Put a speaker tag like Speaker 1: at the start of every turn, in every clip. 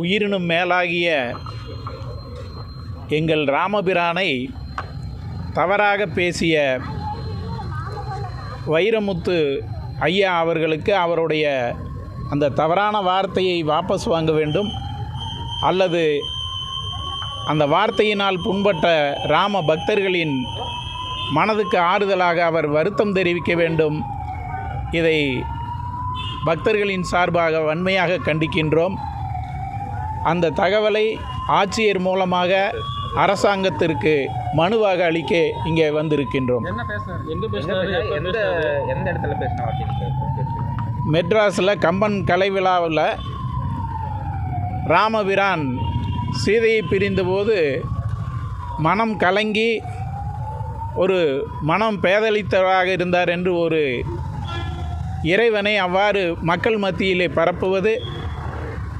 Speaker 1: உயிரினும் மேலாகிய எங்கள் ராமபிரானை தவறாக பேசிய வைரமுத்து ஐயா அவர்களுக்கு அவருடைய அந்த தவறான வார்த்தையை வாபஸ் வாங்க வேண்டும் அல்லது அந்த வார்த்தையினால் புண்பட்ட ராம பக்தர்களின் மனதுக்கு ஆறுதலாக அவர் வருத்தம் தெரிவிக்க வேண்டும். இதை பக்தர்களின் சார்பாக வன்மையாக கண்டிக்கின்றோம். அந்த தகவலை ஆட்சியர் மூலமாக அரசாங்கத்திற்கு மனுவாக அளிக்க இங்கே வந்திருக்கின்றோம். மெட்ராஸில் கம்பன் கலை விழாவில் ராமபிரான் சீதையை பிரிந்தபோது மனம் கலங்கி ஒரு மனம் பேதலித்தவராக இருந்தார் என்று ஒரு இறைவனை அவ்வாறு மக்கள் மத்தியிலே பரப்புவது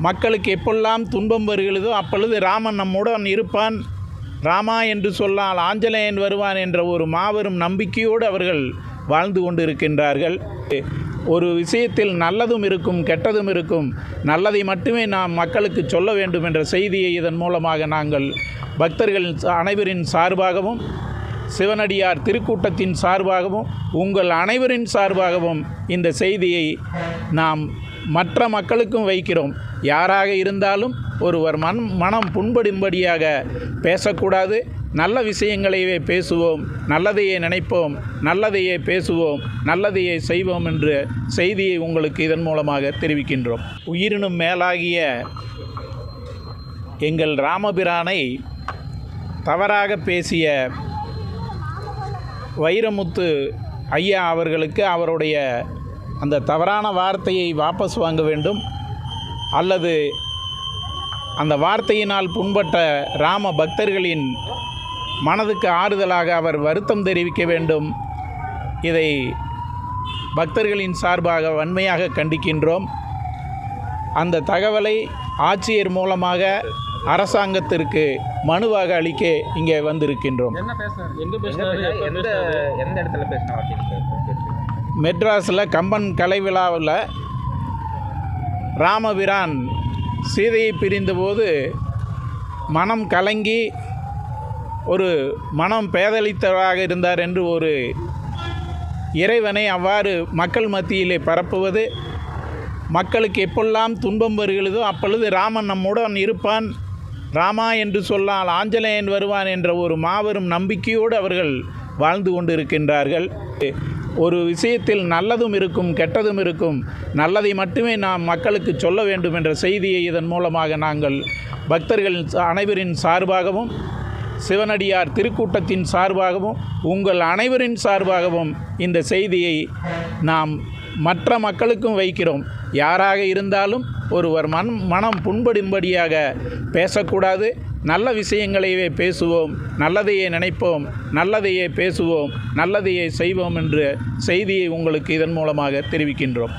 Speaker 1: மக்களுக்கு எப்பெல்லாம் துன்பம் வருகிறதோ அப்பொழுது ராமன் நம்முடன் இருப்பான். ராமா என்று சொன்னால் ஆஞ்சநேயன் வருவான் என்ற ஒரு மாபெரும் நம்பிக்கையோடு அவர்கள் வாழ்ந்து கொண்டிருக்கின்றார்கள். ஒரு விஷயத்தில் நல்லதும் இருக்கும் கெட்டதும் இருக்கும். நல்லதை மட்டுமே நாம் மக்களுக்கு சொல்ல வேண்டும் என்ற செய்தியை இதன் மூலமாக நாங்கள் பக்தர்கள் அனைவரின் சார்பாகவும் சிவனடியார் திருக்கூட்டத்தின் சார்பாகவும் உங்கள் அனைவரின் சார்பாகவும் இந்த செய்தியை நாம் மற்ற மக்களுக்கும் வைக்கிறோம். யாராக இருந்தாலும் ஒருவர் மன் மனம் புண்படும்படியாக பேசக்கூடாது. நல்ல விஷயங்களையே பேசுவோம். நல்லதையே நினைப்போம். நல்லதையே பேசுவோம். நல்லதையே செய்வோம் என்ற செய்தியை உங்களுக்கு இதன் மூலமாக தெரிவிக்கின்றோம். உயிரினும் மேலாகிய எங்கள் ராமபிரானை தவறாக பேசிய வைரமுத்து ஐயா அவர்களுக்கு அவருடைய அந்த தவறான வார்த்தையை வாபஸ் வாங்க வேண்டும். அல்லது அந்த வார்த்தையினால் புண்பட்ட ராம பக்தர்களின் மனதுக்கு ஆறுதலாக அவர் வருத்தம் தெரிவிக்க வேண்டும். இதை பக்தர்களின் சார்பாக வன்மையாக கண்டிக்கின்றோம். அந்த தகவலை ஆட்சியர் மூலமாக அரசாங்கத்திற்கு மனுவாக அளிக்க இங்கே வந்திருக்கின்றோம்.
Speaker 2: என்ன பேசுறாரு?
Speaker 3: எந்த இடத்துல பேசின
Speaker 1: மெட்ராஸில் கம்பன் கலை விழாவில் ராமபிரான் சீதையை பிரிந்தபோது மனம் கலங்கி ஒரு மனம் பேதளித்தவராக இருந்தார் என்று ஒரு இறைவனை அவ்வாறு மக்கள் மத்தியிலே பரப்புவது மக்களுக்கு எப்பெல்லாம் துன்பம் வருகிறதோ அப்பொழுது ராமன் நம்முடன் இருப்பான். ராமா என்று சொன்னால் ஆஞ்சநேயன் வருவான் என்ற ஒரு மாபெரும் நம்பிக்கையோடு அவர்கள் வாழ்ந்து கொண்டிருக்கின்றார்கள். ஒரு விஷயத்தில் நல்லதும் இருக்கும் கெட்டதும் இருக்கும். நல்லதை மட்டுமே நாம் மக்களுக்கு சொல்ல வேண்டும் என்ற செய்தியை இதன் மூலமாக நாங்கள் பக்தர்கள் அனைவரின் சார்பாகவும் சிவனடியார் திருக்கூட்டத்தின் சார்பாகவும் உங்கள் அனைவரின் சார்பாகவும் இந்த செய்தியை நாம் மற்ற மக்களுக்கும் வைக்கிறோம். யாராக இருந்தாலும் ஒருவர் மன் மனம் புண்படும்படியாக பேசக்கூடாது. நல்ல விஷயங்களையே பேசுவோம் நல்லதையே நினைப்போம் நல்லதையே பேசுவோம் நல்லதையே செய்வோம் என்ற செய்தியை உங்களுக்கு இதன் மூலமாக தெரிவிக்கின்றோம்.